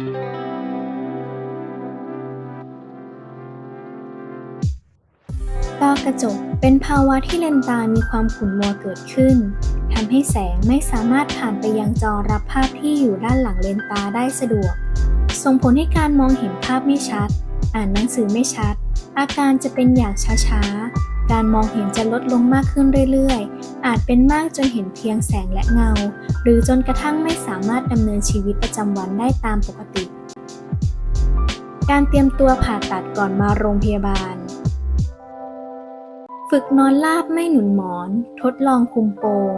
ต้อกระจกเป็นภาวะที่เลนตามีความขุ่นมัวเกิดขึ้นทำให้แสงไม่สามารถผ่านไปยังจอรับภาพที่อยู่ด้านหลังเลนตาได้สะดวก ส่งผลให้การมองเห็นภาพไม่ชัด อ่านหนังสือไม่ชัด อาการจะเป็นอย่างช้าๆ การมองเห็นจะลดลงมากขึ้นเรื่อยๆ อาจเป็นมากจนเห็นเพียงแสงและเงา หรือจนกระทั่งไม่สามารถดำเนินชีวิตประจำวันได้ตามปกติ การเตรียมตัวผ่าตัดก่อนมาโรงพยาบาล ฝึกนอนราบไม่หนุนหมอน ทดลองคุมโปง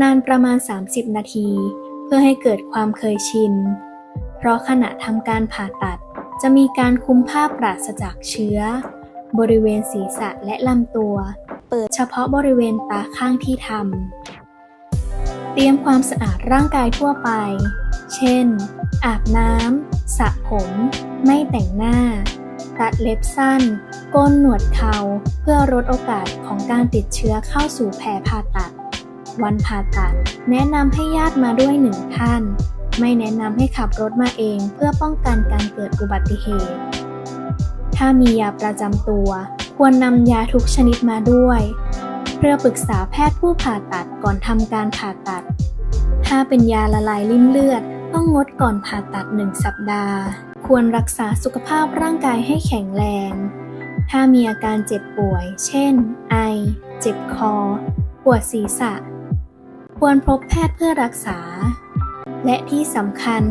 นานประมาณ 30 นาที เพื่อให้เกิดความเคยชิน เพราะขณะทำการผ่าตัดจะมีการคุมผ้าปราศจากเชื้อ บริเวณศีรษะและลำตัว เปิดเฉพาะบริเวณตาข้างที่ทำ เตรียมความสะอาดร่างกายทั่วไป เช่น อาบน้ำสระผม ไม่แต่งหน้า ตัดเล็บสั้น โกนหนวดเขาเพื่อลดโอกาสของการติดเชื้อเข้าสู่แผลผ่าตัด วันผ่าตัด แนะนำให้ญาติมาด้วยหนึ่งท่าน ไม่แนะนำให้ขับรถมาเองเพื่อป้องกันการเกิดอุบัติเหตุ ถ้ามียาประจำตัว ควรนำยาทุกชนิดมาด้วย เพื่อปรึกษาแพทย์ผู้ผ่าตัดก่อนทำการผ่าตัด ถ้าเป็นยาละลายริ่มเลือด ต้องงดก่อนผ่าตัดหนึ่งสัปดาห์ ควรรักษาสุขภาพร่างกายให้แข็งแรง ถ้ามีอาการเจ็บป่วย เช่น ไอ เจ็บคอ ปวดศีรษะ ควรพบแพทย์เพื่อรักษา และที่สำคัญ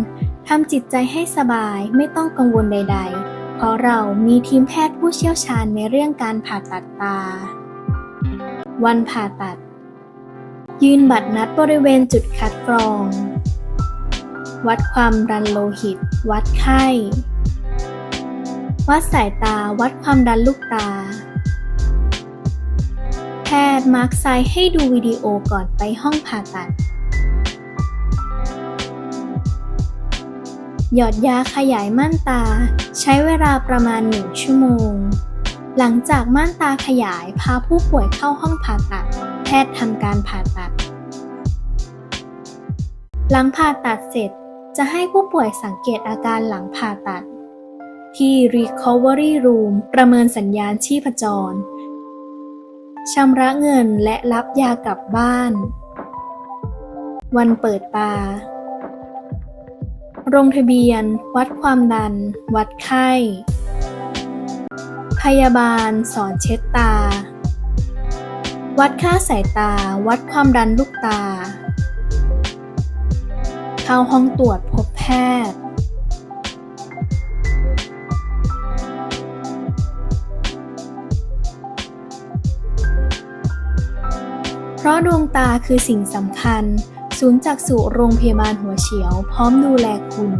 ทำจิตใจให้สบายไม่ต้องกังวลใด ๆ เพราะเรามีทีมแพทย์ผู้เชี่ยวชาญในเรื่องการผ่าตัดตา วันผ่าตัด ยืนบัตรนัดบริเวณจุดคัดกรอง วัดความดันโลหิต วัดไข้ วัดสายตา วัดความดันลูกตา แพทย์มาร์กไซให้ดูวิดีโอก่อนไปห้องผ่าตัด หยอดยาขยายม่านตา ใช้เวลาประมาณ 1 ชั่วโมง หลังจากม่านตาขยายพาผู้ป่วยเข้าห้องผ่าตัด แพทย์ทำการผ่าตัด หลังผ่าตัดเสร็จจะให้ผู้ป่วยสังเกตอาการหลังผ่าตัด ที่ Recovery Room ประเมินสัญญาณชีพจรชำระเงินและรับยากลับบ้าน วันเปิดตา ลงทะเบียน วัดความดัน วัดไข้ พยาบาล สอนเช็ดตา วัดค่าสายตา วัดความดันลูกตา เข้าห้องตรวจพบแพทย์เพราะดวงตาคือสิ่งสำคัญ ศูนย์จักษุโรงพยาบาลหัวเฉียว พร้อมดูแลคุณ